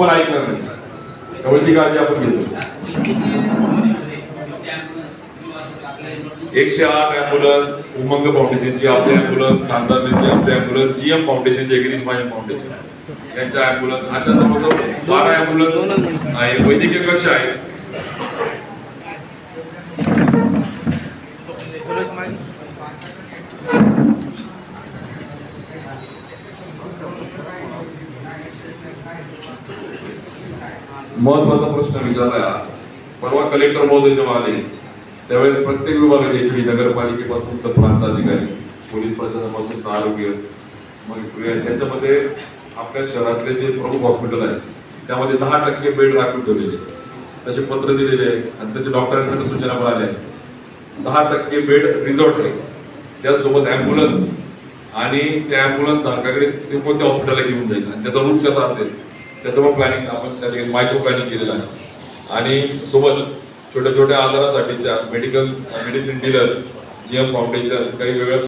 पण ऐकणार नाही त्यामुळे ती काळजी आपण घेतो. एकशे आठ अँब्युलन्स उमंग फाउंडेशनची आपली अँब्युलन्स खानदानची आपली अँब्युलन्स जीएम फाउंडेशनची गिरीश माझे फाउंडेशन यांच्या अँब्युलन्स अशा जवळजवळ बारा अँब्युलन्स आहे. वैद्यकीय कक्ष आहेत महत्त्वाचा प्रश्न विचारला. परवा कलेक्टर महोदय जेव्हा आले त्यावेळेस प्रत्येक विभागात एचडी नगरपालिकेपासून तर प्रांताधिकारी पोलीस प्रशासनापासून तर आरोग्य मग त्याच्यामध्ये आपल्या शहरातले जे प्रमुख हॉस्पिटल आहे त्यामध्ये दहा टक्के बेड राखून ठेवलेले तसे पत्र दिलेले आहे आणि त्याचे डॉक्टरांकडे सूचना पण आल्या दहा टक्के बेड रिझॉर्ट आहे. त्यासोबत ॲम्ब्युलन्स आणि त्या ॲम्ब्युलन्स धारकाकडे ते कोणत्या हॉस्पिटलला घेऊन जाईल आणि त्याचा रूट कसा असेल? त्याचं पण प्लॅनिंग आपण त्या ठिकाणी मायक्रो प्लॅनिंग केलेलं आहे. आणि सोबत छोट्या छोट्या आजारासाठीच्या medical medicine dealers G M foundation काही वेगळ्या